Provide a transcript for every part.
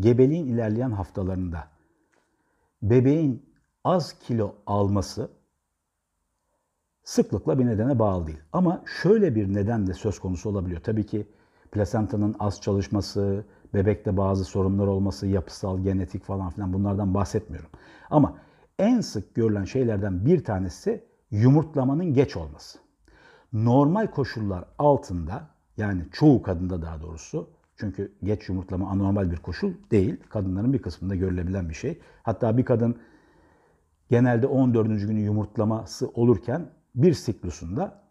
gebeliğin ilerleyen haftalarında bebeğin az kilo alması sıklıkla bir nedene bağlı değil. Ama şöyle bir neden de söz konusu olabiliyor. Tabii ki plasentanın az çalışması, bebekte bazı sorunlar olması, yapısal, genetik falan filan bunlardan bahsetmiyorum. Ama en sık görülen şeylerden bir tanesi yumurtlamanın geç olması. Normal koşullar altında yani çoğu kadında daha doğrusu çünkü geç yumurtlama anormal bir koşul değil. Kadınların bir kısmında görülebilen bir şey. Hatta bir kadın genelde 14. günü yumurtlaması olurken bir siklusunda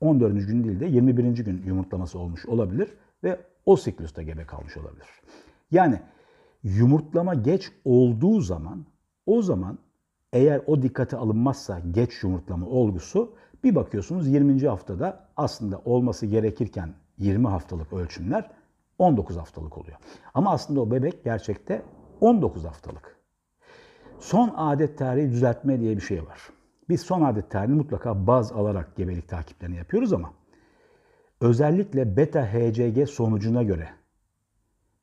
14. gün değil de 21. gün yumurtlaması olmuş olabilir ve o siklusta gebe kalmış olabilir. Yani yumurtlama geç olduğu zaman o zaman eğer o dikkate alınmazsa geç yumurtlama olgusu bir bakıyorsunuz 20. haftada aslında olması gerekirken 20 haftalık ölçümler 19 haftalık oluyor. Ama aslında o bebek gerçekte 19 haftalık. Son adet tarihi düzeltme diye bir şey var. Biz son adet tarihini mutlaka baz alarak gebelik takiplerini yapıyoruz ama özellikle beta HCG sonucuna göre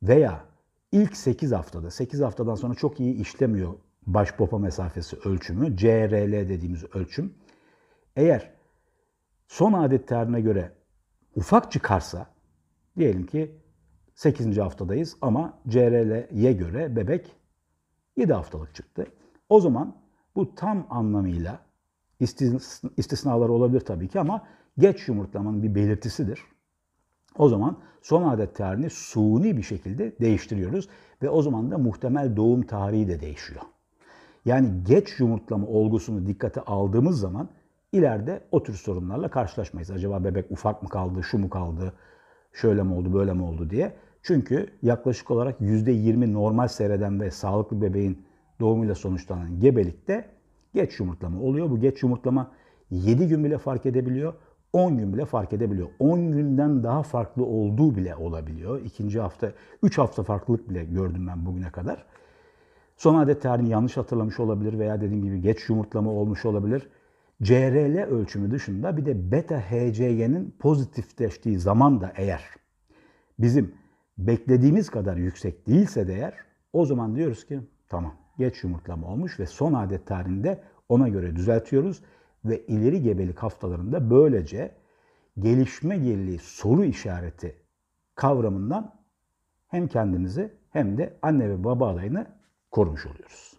veya ilk 8 haftada, 8 haftadan sonra çok iyi işlemiyor baş popa mesafesi ölçümü, CRL dediğimiz ölçüm. Eğer son adet tarihine göre ufak çıkarsa, diyelim ki 8. haftadayız ama CRL'ye göre bebek 7 haftalık çıktı. O zaman bu tam anlamıyla istisnalar olabilir tabii ki ama geç yumurtlamanın bir belirtisidir. O zaman son adet tarihini suni bir şekilde değiştiriyoruz ve o zaman da muhtemel doğum tarihi de değişiyor. Yani geç yumurtlama olgusunu dikkate aldığımız zaman ileride o tür sorunlarla karşılaşmayız. Acaba bebek ufak mı kaldı, şu mu kaldı, şöyle mi oldu, böyle mi oldu diye. Çünkü yaklaşık olarak %20 normal seyreden ve sağlıklı bebeğin doğumuyla sonuçlanan gebelikte geç yumurtlama oluyor. Bu geç yumurtlama 7 gün bile fark edebiliyor, 10 gün bile fark edebiliyor. 10 günden daha farklı olduğu bile olabiliyor. İkinci hafta, 3 hafta farklılık bile gördüm ben bugüne kadar. Son adet tarihini yanlış hatırlamış olabilir veya dediğim gibi geç yumurtlama olmuş olabilir. CRL ölçümü dışında bir de beta HCG'nin pozitifleştiği zaman da eğer bizim beklediğimiz kadar yüksek değilse de eğer o zaman diyoruz ki tamam geç yumurtlama olmuş ve son adet tarihinde ona göre düzeltiyoruz ve ileri gebelik haftalarında böylece gelişme geriliği soru işareti kavramından hem kendimizi hem de anne ve baba adayını korumuş oluyoruz.